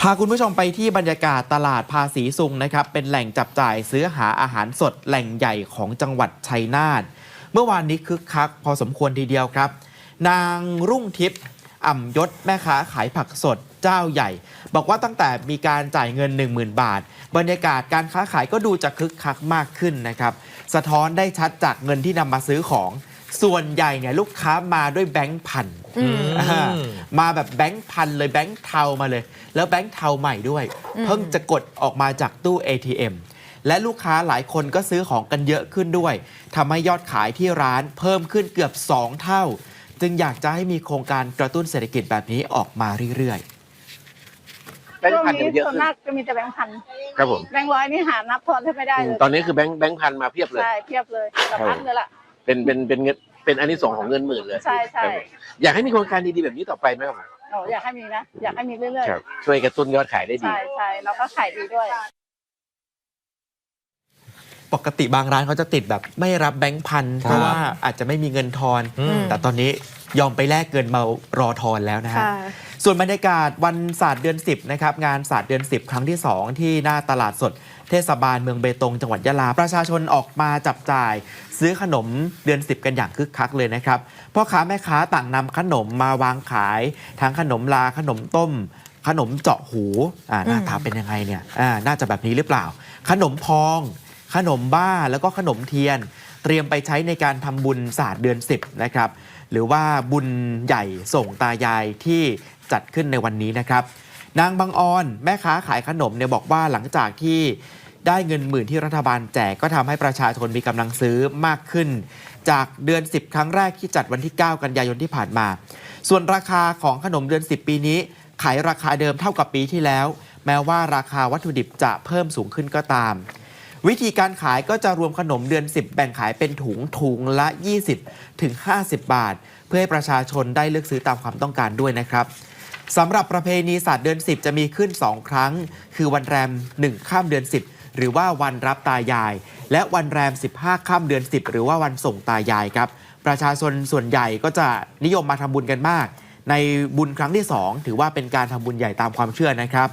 พาคุณผู้ชมไปที่บรรยากาศตลาดภาษีซุงนะครับ เป็นแหล่งจับจ่ายซื้อหาอาหารสดแหล่งใหญ่ของจังหวัดชัยนาทเมื่อวานนี้คึกคักพอสมควรทีเดียวครับ นางรุ่งทิพย์อ่ำยศแม่ค้าขายผักสดเจ้าใหญ่ บอกว่าตั้งแต่มีการจ่ายเงิน 10,000 บาท บรรยากาศการค้าขายก็ดูจะคึกคักมากขึ้นนะครับ สะท้อนได้ชัดจากเงินที่นำมาซื้อของ ส่วนใหญ่เนี่ยลูกค้ามาด้วยแบงค์พันอืมอ่ามาแบบแบงค์พันเลยแบงค์เทามาเลย แล้วแบงค์เทาใหม่ด้วยอืมเพิ่งจะกดออกมาจากตู้ ATM และลูกค้าหลายคนก็ซื้อของกันเยอะขึ้นด้วยทำให้ยอดขายที่ร้านเพิ่มขึ้นเกือบ 2 เท่า จึงอยากจะให้มีโครงการกระตุ้นเศรษฐกิจแบบนี้ออกมาเรื่อยแบงค์พันช่วงเนี่ยเยอะส่วนขึ้นมากจะมีแต่แบงค์พันครับผมแบงค์ร้อยนี่หานับทอนแทบไม่ได้อืมเลยตอนนี้คือแบงค์แบงค์พันมาเพียบเลย ใช่เพียบเลยกระพันเลยล่ะ เป็นเป็นเป็นเงินเป็นอันนี้สองส์ของเงินหมื่นเลยใช่ใช่ ครับผมอยากให้มีโครงการดีๆแบบนี้ต่อไปไหมครับผมโอ้อยากให้มีนะ อยากให้มีเรื่อยครับ ช่วยกระตุ้นยอดขายได้ๆ ดี ใช่ใช่แล้วก็ขายดีด้วยๆปกติบางร้านเขาจะติดแบบไม่รับแบงค์พันครับเพราะว่าอาจจะไม่มีเงินทอนอืมแต่ตอนนี้ ยอมไปแลกเงินมารอทอนแล้วนะฮะค่ะส่วนบรรยากาศวันศาสตร์เดือน 10 นะครับ งานศาสตร์เดือน 10 ครั้งที่ 2 ที่หน้าตลาดสดเทศบาลเมืองเบตงจังหวัดยะลา ประชาชนออกมาจับจ่าย ซื้อขนมเดือน 10 กันอย่างคึกคักเลยนะครับพ่อค้าแม่ค้าต่างนำขนมมาวางขาย ทั้งขนมลาขนมต้ม ขนมเจาะหูอ่าหน้าตาเป็นยังไงเนี่ยอ่าน่าจะแบบนี้หรือเปล่า ขนมพอง ขนมบ้าแล้วก็ขนมเทียน เตรียมไปใช้ในการทำบุญศาสตร์เดือน 10 นะครับ หรือว่าบุญใหญ่ส่งตายายที่จัดขึ้นในวันนี้นะครับ นางบางออนแม่ค้าขายขนมเนี่ยบอกว่าหลังจากที่ได้เงินหมื่นที่รัฐบาลแจกก็ทำให้ประชาชนมีกำลังซื้อมากขึ้น จากเดือน 10 ครั้งแรกที่จัดวันที่ 9 กันยายนที่ผ่านมา ส่วนราคาของขนมเดือน 10 ปีนี้ขายราคาเดิมเท่ากับปีที่แล้ว แม้ว่าราคาวัตถุดิบจะเพิ่มสูงขึ้นก็ตาม วิธีการขายก็จะรวมขนมเดือน 10 แบ่งขายเป็นถุงถุงละ 20 ถึง 50 บาท เพื่อให้ประชาชนได้เลือกซื้อตามความต้องการด้วยนะครับสำหรับประเพณีศาสตร์เดือน 10 จะมีขึ้น 2 ครั้ง คือวันแรม 1 ข้ามเดือน 10 หรือว่าวันรับตายาย และวันแรม 15 ข้ามเดือน 10 หรือว่าวันส่งตายายครับ ประชาชนส่วนใหญ่ก็จะนิยมมาทำบุญกันมาก ในบุญครั้งที่ 2 ถือว่าเป็นการทำบุญใหญ่ตามความเชื่อนะครับ